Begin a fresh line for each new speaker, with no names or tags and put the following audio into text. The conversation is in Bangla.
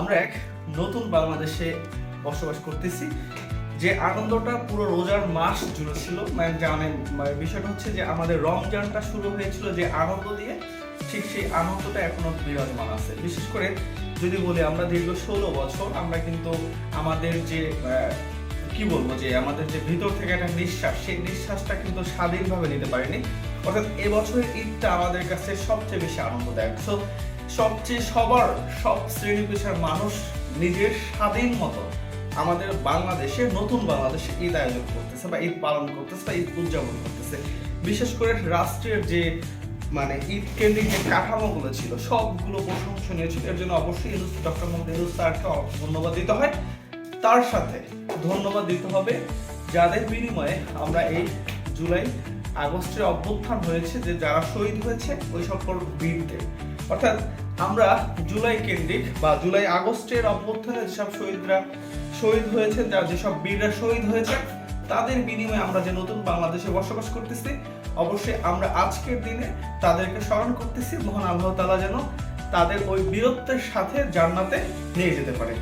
আমরা এক নতুন বাংলাদেশে বসবাস করতেছি। যে আনন্দটা পুরো রোজার মাস জুড়ে ছিল। মানে বিষয়টা হচ্ছে যে আমাদের রমজানটা শুরু হয়েছিল যে আনন্দ দিয়ে, ঠিক সেই আনন্দটা এখনও বিরাজমান আছে। বিশেষ করে যদি বলি আমরা দীর্ঘ ষোলো বছর আমরা কিন্তু আমাদের যে কি বলব যে আমাদের যে ভিতর থেকে একটা নিঃশ্বাস, সেই নিঃশ্বাসটা কিন্তু স্বাধীনভাবে নিতে পারিনি। অর্থাৎ এবছরের ঈদটা আমাদের কাছে সবচেয়ে বেশি আনন্দদায়ক। সো সবচেয়ে সবার, সব শ্রেণি পেশার মানুষ নিজের স্বাধীন মতো আমাদের বাংলাদেশে, নতুন বাংলাদেশে ঈদ আয়োজন করতেছে বা ঈদ পালন করতেছে বা ঈদ উদযাপন করতেছে। বিশেষ করে রাষ্ট্রের যে মানে ঈদ কেন্দ্রিক যে কাঠামোগুলো ছিল, সবগুলো প্রশংসনীয় ছিল। এর জন্য অবশ্যই ইউনুস ডক্টর মোহাম্মদ ইউনুস স্যারকে ধন্যবাদ দিতে হয়। তার সাথে ধন্যবাদ দিতে হবে যাদের বিনিময়ে আমরা এই জুলাই আগস্টের অভ্যুত্থান হয়েছে যে যারা শহীদ হয়েছে, ওই সকল বীরদের। অর্থাৎ আমরা জুলাই কেন্দ্রিক বা জুলাই আগস্টের অভ্যুত্থানে যেসব শহীদরা শহীদ হয়েছে, যা যেসব বীররা শহীদ হয়েছে, তাদের বিনিময়ে আমরা যে নতুন বাংলাদেশে বসবাস করতেছি, অবশ্যই আমরা আজকের দিনে তাদেরকে স্মরণ করতেছি, মহান আল্লাহ তালা যেন তাদের ওই বীরত্বের সাথে জান্নাতে নিয়ে যেতে পারে।